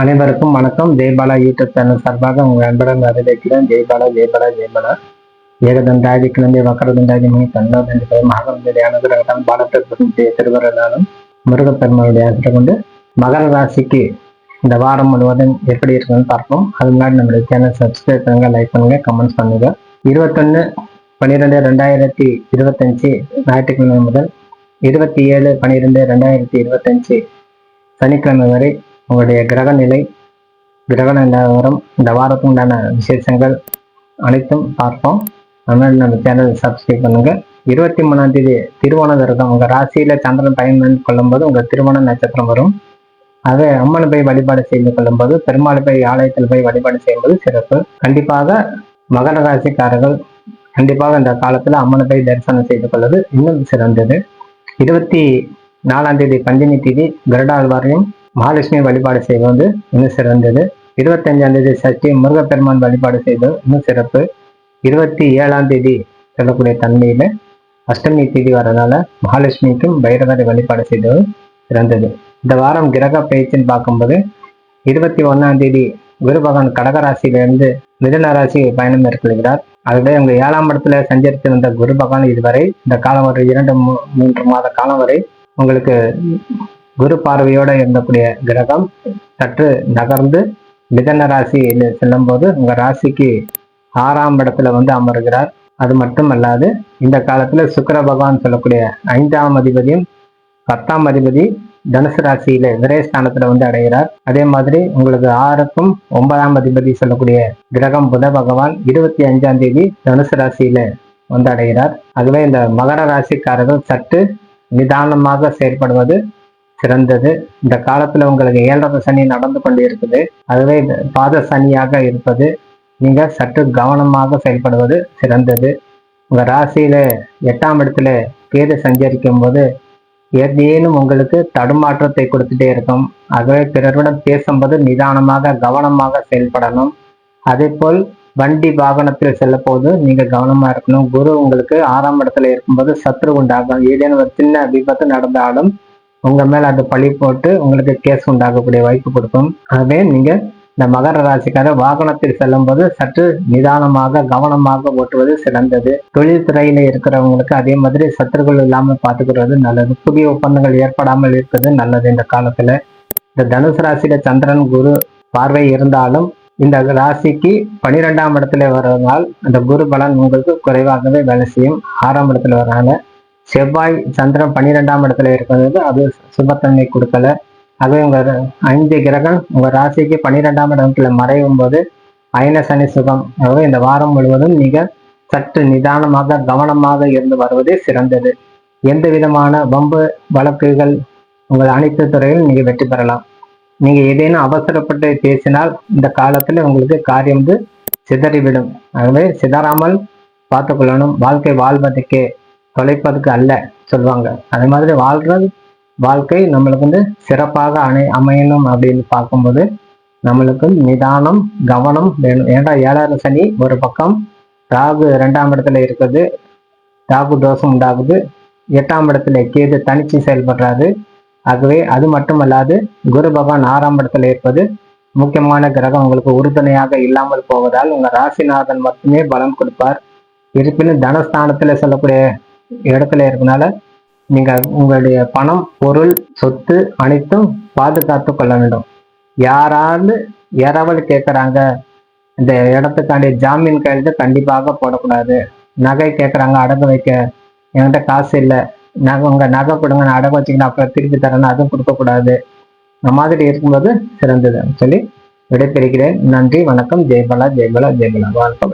அனைவருக்கும் வணக்கம். Jaibala YouTube channel சார்பாக உங்கள் அன்புடன் வரவேற்கிறேன். ஜெய்பாலா ஜெய்பாலா ஜெய்பாலா. ஏகதண்டாதி கிளம்பி வக்கரதண்டாதி மணி தண்டோதண்டி மகனுடைய அனுகிரகம் பாலத்திற்கு திருவரலாலும் முருகப்பெருமானுடைய ஆசிரியர் கொண்டு மகர ராசிக்கு இந்த வாரம் முழுவதும் எப்படி இருக்குன்னு பார்ப்போம். அது முன்னாடி நம்மளுடைய சேனல் சப்ஸ்கிரைப் பண்ணுங்க லைக் பண்ணுங்க கமெண்ட்ஸ் பண்ணுங்க. இருபத்தொன்னு பன்னிரெண்டு ரெண்டாயிரத்தி இருபத்தஞ்சு ஞாயிற்றுக்கிழமை முதல் இருபத்தி ஏழு பன்னிரெண்டு ரெண்டாயிரத்தி இருபத்தஞ்சு சனிக்கிழமை வரை உங்களுடைய கிரக நிலை கிரக நிலவரம் இந்த வாரத்துக்கு உண்டான விசேஷங்கள் அனைத்தும் பார்ப்போம். அதனால நம்ம சேனல் சப்ஸ்கிரைப் பண்ணுங்க. இருபத்தி மூணாம் தேதி திருவோண விரதம். உங்க ராசியில சந்திரன் பயன் கொள்ளும்போது உங்க திருமண நட்சத்திரம் வரும். அதே அம்மனை போய் வழிபாடு செய்து கொள்ளும்போது பெருமாள் போய் ஆலயத்தில் போய் வழிபாடு செய்யும்போது சிறப்பு. கண்டிப்பாக மகர ராசிக்காரர்கள் கண்டிப்பாக இந்த காலத்துல அம்மனை போய் தரிசனம் செய்து கொள்வது இன்னும் சிறந்தது. இருபத்தி நாலாம் தேதி பஞ்சமி தேதி கருடாழ்வாரையும் மகாலட்சுமி வழிபாடு செய்வது இன்னும் சிறந்தது. இருபத்தஞ்சாம் தேதி சஷ்டி முருகப்பெருமான் வழிபாடு செய்வது இன்னும் சிறப்பு. இருபத்தி ஏழாம் தேதி சொல்லக்கூடிய தன்மையில அஷ்டமி தேதி வரதால மகாலட்சுமிக்கும் பைரவரை வழிபாடு செய்தது சிறந்தது. இந்த வாரம் கிரக பயிற்சின்னு பார்க்கும்போது இருபத்தி ஒன்னாம் தேதி குரு பகவான் கடகராசியிலிருந்து மிதுன ராசி பயணம் மேற்கொள்கிறார். அதுவே உங்க ஏழாம் இடத்துல சஞ்சரித்து வந்த குரு பகவான் இதுவரை இந்த காலம் ஒரு இரண்டு மூன்று மாத காலம் வரை உங்களுக்கு குரு பார்வையோட இருந்தக்கூடிய கிரகம் சற்று நகர்ந்து மிதன ராசியில் செல்லும் போது உங்க ராசிக்கு ஆறாம் இடத்துல வந்து அமர்கிறார். அது மட்டும் அல்லாது இந்த காலத்துல சுக்கர பகவான் சொல்லக்கூடிய ஐந்தாம் அதிபதியும் பத்தாம் அதிபதி தனுசு ராசியில விரயஸ்தானத்துல வந்து அடைகிறார். அதே மாதிரி உங்களுக்கு ஆறுக்கும் ஒன்பதாம் அதிபதி சொல்லக்கூடிய கிரகம் புத பகவான் இருபத்தி அஞ்சாம் தேதி தனுசு ராசியில வந்து அடைகிறார். அதுவே இந்த மகர ராசிக்காரர்கள் சற்று நிதானமாக செயல்படுவது சிறந்தது. இந்த காலத்துல உங்களுக்கு ஏழரை சனி நடந்து கொண்டு இருக்குது அதுவே பாத சனியாக இருப்பது. நீங்க சற்று கவனமாக செயல்படுவது சிறந்தது. உங்க ராசியில எட்டாம் இடத்துல கேது சஞ்சரிக்கும் போது ஏதேனும் உங்களுக்கு தடுமாற்றத்தை கொடுத்துட்டே இருக்கும். ஆகவே பிறருடன் பேசும்போது நிதானமாக கவனமாக செயல்படணும். அதே போல் வண்டி வாகனத்தில் செல்ல போது நீங்க கவனமா இருக்கணும். குரு உங்களுக்கு ஆறாம் இடத்துல இருக்கும்போது சத்ரு உண்டாகும். ஏதேனும் ஒரு சின்ன விபத்து நடந்தாலும் உங்க மேல அது பழி போட்டு உங்களுக்கு கேஸ் உண்டாகக்கூடிய வாய்ப்பு கொடுக்கும். ஆகவே நீங்க இந்த மகர ராசிக்கார வாகனத்தில் செல்லும் போது சற்று நிதானமாக கவனமாக ஓட்டுவது சிறந்தது. தொழில் துறையில இருக்கிறவங்களுக்கு அதே மாதிரி சத்துருகள் இல்லாம பாத்துக்கிறது நல்லது. புதிய ஒப்பந்தங்கள் ஏற்படாமல் இருப்பது நல்லது இந்த காலத்துல. இந்த தனுசு ராசியில சந்திரன் குரு பார்வை இருந்தாலும் இந்த ராசிக்கு பனிரெண்டாம் இடத்துல வர்றதுனால் அந்த குரு பலன் உங்களுக்கு குறைவாகவே வேலை செய்யும். ஆறாம் இடத்துல வர்றதுனால செவ்வாய் சந்திரன் பன்னிரெண்டாம் இடத்துல இருக்கிறது. அது சுபத்தன்மை கொடுக்கல. அதுவே உங்க ஐந்து கிரகம் உங்க ராசிக்கு பன்னிரெண்டாம் இடத்துல மறையும் போது அயன சனி சுகம். ஆகவே இந்த வாரம் முழுவதும் நீங்க சற்று நிதானமாக கவனமாக இருந்து வருவதே சிறந்தது. எந்த விதமான வம்பு வழக்குகள் உங்கள் அனைத்து துறையில் நீங்க வெற்றி பெறலாம். நீங்க ஏதேனும் அவசரப்பட்டு பேசினால் இந்த காலத்துல உங்களுக்கு காரியம் வந்து சிதறிவிடும். ஆகவே சிதறாமல் பார்த்து கொள்ளணும் வாழ்க்கை வாழ்வதற்கே தொலைப்பதுக்கு அல்ல சொல்லுவாங்க. அது மாதிரி வாழ்றது வாழ்க்கை நம்மளுக்கு வந்து சிறப்பாக அணை அமையணும் அப்படின்னு பார்க்கும்போது நம்மளுக்கு நிதானம் கவனம் வேணும். ஏன்டா ஏழாறு சனி ஒரு பக்கம் ராகு ரெண்டாம் இடத்துல இருக்குது ராகு தோஷம் உண்டாகுது எட்டாம் இடத்துல கேது தனிச்சு செயல்படுறாரு. ஆகவே அது மட்டுமல்லாது குரு பகவான் ஆறாம் இடத்துல இருப்பது முக்கியமான கிரகம். உங்களுக்கு உறுதுணையாக இல்லாமல் போவதால் உங்க ராசிநாதன் மட்டுமே பலம் கொடுப்பார். இருப்பினும் தனஸ்தானத்துல சொல்லக்கூடிய இடத்துல இருக்கனால நீங்க உங்களுடைய பணம் பொருள் சொத்து அனைத்தும் பாதுகாத்து கொள்ள வேண்டும். யாராவது யாராவது கேட்குறாங்க இந்த இடத்துக்காண்டி ஜாமீன் கையெழுத்து கண்டிப்பாக போடக்கூடாது. நகை கேட்கறாங்க அடகு வைக்க. என்கிட்ட காசு இல்லை. நகை உங்க நகை கொடுங்க நான் அடகு வச்சுக்கிட்டு அப்புறம் திருப்பி தரேன்னு அதுவும் கொடுக்கக்கூடாது. இந்த மாதிரி இருக்கும்போது சிறந்தது சொல்லி விடைபெறுகிறேன். நன்றி வணக்கம். ஜெய்பலா ஜெய்பலா ஜெய்பலா வாழ்க்கை